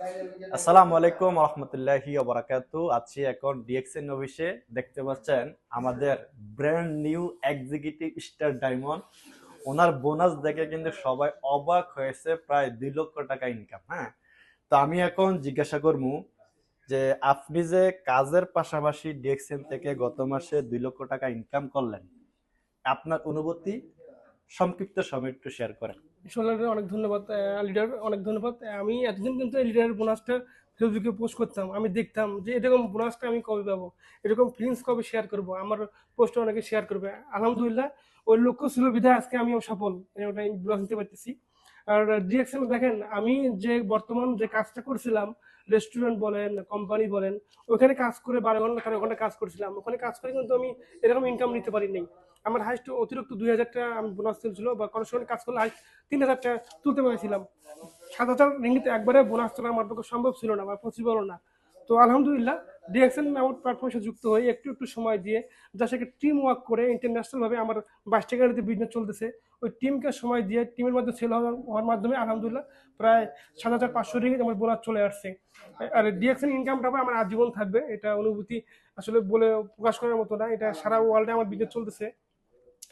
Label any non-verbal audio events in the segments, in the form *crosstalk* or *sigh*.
আসসালামু আলাইকুম রহমতুল্লাহি বারাকাতু আছি এখন ডিএক্সএন অফিসে দেখতে পাচ্ছেন আমাদের brand new executive star diamond owner bonus দেখে কিন্তু সবাই অবাক হয়েছে, প্রায় দুই লক্ষ টাকা ইনকাম হ্যাঁ? তো আমি এখন জিজ্ঞাসা করব যে আপনি যে কাজের পাশাপাশি ডিএক্সএন থেকে গত মাসে দুই লক্ষ টাকা ইনকাম করলেন, আপনার অনুভূতি? সংক্ষিপ্ত সময় একটু শেয়ার করেন। অনেক ধন্যবাদ লিডার অনেক ধন্যবাদ। আমি এতদিন কিন্তু লিডারের বোনাসটা ফেসবুকে পোস্ট করতাম। আমি দেখতাম যে এরকম বোনাসটা আমি কবে পাবো? এরকম ফিলিংস কবে শেয়ার করব? আমার পোস্টটা অনেকে শেয়ার করবে। আলহামদুলিল্লাহ, ওই লক্ষ্য ছিল বিধায় আজকে আমিও সফল। ওটা আমি বোনাস নিতে পারতেছি। আর ডিএক্সএল দেখেন, আমি যে বর্তমান যে কাজটা করছিলাম রেস্টুরেন্ট বলেন কোম্পানি বলেন, ওখানে কাজ করে বারো ঘণ্টা তেরো ঘণ্টা কাজ করছিলাম। ওখানে কাজ করে কিন্তু আমি এরকম ইনকাম নিতে পারি নাই। আমার হাইস্ট অতিরিক্ত দুই হাজার টাকা আমি বোনাস তুলছিল বা কোনো সময় কাজ করলে হাইস্ট তিন হাজার টাকা তুলতে পেরেছিলাম। সাত হাজার রিঙ্গিতে একবারে বোনাস তোলা আমার পক্ষে সম্ভব ছিল না বা পসিবলও না। তো আলহামদুলিল্লাহ ডিএক্সএন আমার প্ল্যাটফর্মের সাথে যুক্ত হয়ে একটু একটু সময় দিয়ে যার সাথে টিম ওয়ার্ক করে ইন্টারন্যাশনালভাবে আমার বাইশ টাকাতে বিজনেস চলতেছে, ওই টিমকে সময় দিয়ে টিমের মধ্যে সেল হওয়ার মাধ্যমে আলহামদুলিল্লাহ প্রায় সাত হাজার পাঁচশো রিঙ্গিত আমার বোলার চলে আসছে। আর ডিএক্সএন ইনকামটা আমার আজীবন থাকবে, এটা অনুভূতি আসলে বলে প্রকাশ করার মতো না, এটা সারা ওয়ার্ল্ডে আমার বিজনেস চলতেছে।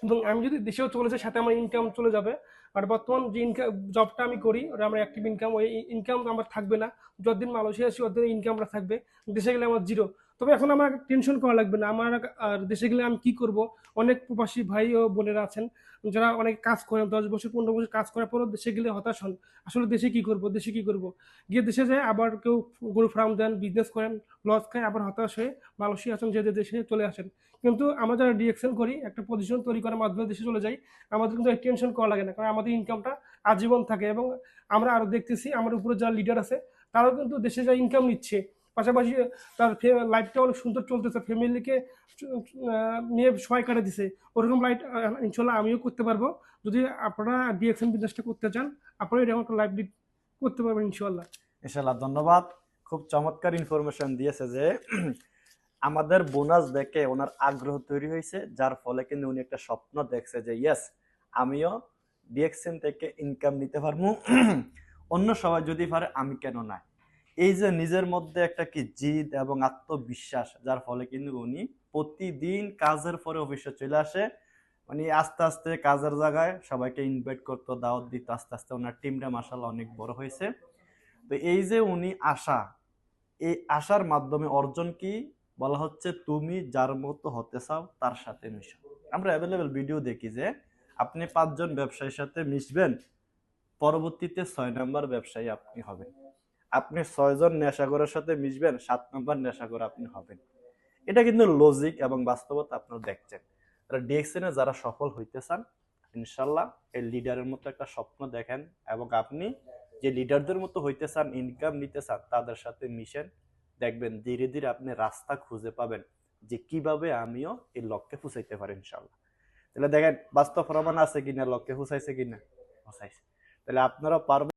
এবং আমি যদি দেশেও চলে যাই, সাথে আমার ইনকাম চলে যাবে। আর বর্তমান যে ইনকাম জবটা আমি করি, ওটা আমার অ্যাক্টিভ ইনকাম ওই ইনকাম আমার থাকবে না। যতদিন মালয়েশিয়া আসি ততদিন ইনকামটা থাকবে। দেশে গেলে আমার জিরো তবে এখন আমার টেনশন করা লাগবে না। আমার আর দেশে গেলে আমি কি করব? অনেক প্রবাসী ভাই ও বোনেরা আছেন, যারা অনেক কাজ করেন, দশ বছর, পনেরো বছর কাজ করার পরও দেশে গেলে হতাশ হন। আসলে দেশে কি করব? দেশে কি করব? গিয়ে দেশে যায়, আবার কেউ গরু ফার্ম দেন বিজনেস করেন লস খায়, আবার হতাশ হয়ে মালয়েশিয়া আছেন, যে যে দেশে চলে আসেন। কিন্তু আমরা যারা ডিএক্সেল করি, একটা পজিশন তৈরি করার মাধ্যমে দেশে চলে যাই, আমাদের কিন্তু টেনশন করা লাগে না। কারণ আমাদের ইনকামটা আজীবন থাকে এবং আমরা আরও দেখতেছি আমার উপরে যারা লিডার আছে, তারাও কিন্তু দেশে যা ইনকাম নিচ্ছে। পাশাপাশি তার লাইফটা অনেক সুন্দর চলতেছে ফ্যামিলিকে নিয়ে সময় কাটে দিছে। ওরকম লাইফ ইনশাল্লাহ আমিও করতে পারব। যদি আপনারা ডিএক্সএন বিজনেসটা করতে চান আপনারা এরকম একটা লাইফ করতে পারবেন ইনশাল্লাহ। ইনশাল্লাহ, ধন্যবাদ। খুব চমৎকার ইনফরমেশন দিয়েছে যে, *clears throat* আমাদের বোনাস দেখে ওনার আগ্রহ তৈরি হয়েছে, যার ফলে কিন্তু উনি একটা স্বপ্ন দেখছে যে ইয়েস আমিও ডিএক্সএন থেকে ইনকাম নিতে পারব। *clears throat* অন্য সবাই যদি পারে, আমি কেন না এই যে নিজের মধ্যে একটা কি জিদ এবং আত্মবিশ্বাস, যার ফলে কিন্তু উনি প্রতিদিন কাজের পরে অফিসে চলে আসে। উনি আস্তে আস্তে কাজের জায়গায় সবাইকে ইনভাইট করতো, দাওয়াত দিত, আস্তে আস্তে ওনার টিমটা মাসাল্লাহ অনেক বড় হয়েছে। তো এই যে উনি আশা, এই আশার মাধ্যমে অর্জন কি বলা হচ্ছে, তুমি যার মতো হতে চাও তার সাথে মিশো। আমরা অ্যাভেলেবেল ভিডিও দেখি যে আপনি পাঁচজন ব্যবসায়ীর সাথে মিশবেন, পরবর্তীতে ছয় নম্বর ব্যবসায়ী আপনি হবেন। আপনি ছয়জন নেশাগরের সাথে মিশবেন, সাত নম্বর নেশাগর আপনি হবেন। এটা কিন্তু লজিক এবং বাস্তবতা আপনারা দেখছেন। ডিএক্সএনে যারা সফল হইতে চান, ইনশাল্লাহ এই লিডারের মতো একটা স্বপ্ন দেখেন এবং আপনি যে লিডারদের মতো হইতে চান ইনকাম নিতে চান, তাদের সাথে মিশেন। দেখবেন ধীরে ধীরে আপনি রাস্তা খুঁজে পাবেন যে কীভাবে আমিও এই লক্ষ্যে পৌঁছাইতে পারি ইনশাল্লাহ। তাহলে দেখেন, বাস্তব প্রমাণ আছে কিনা, লক্ষ্যে পৌঁছাইছে কিনা? পৌঁছাইছে। তাহলে আপনারা পারবেন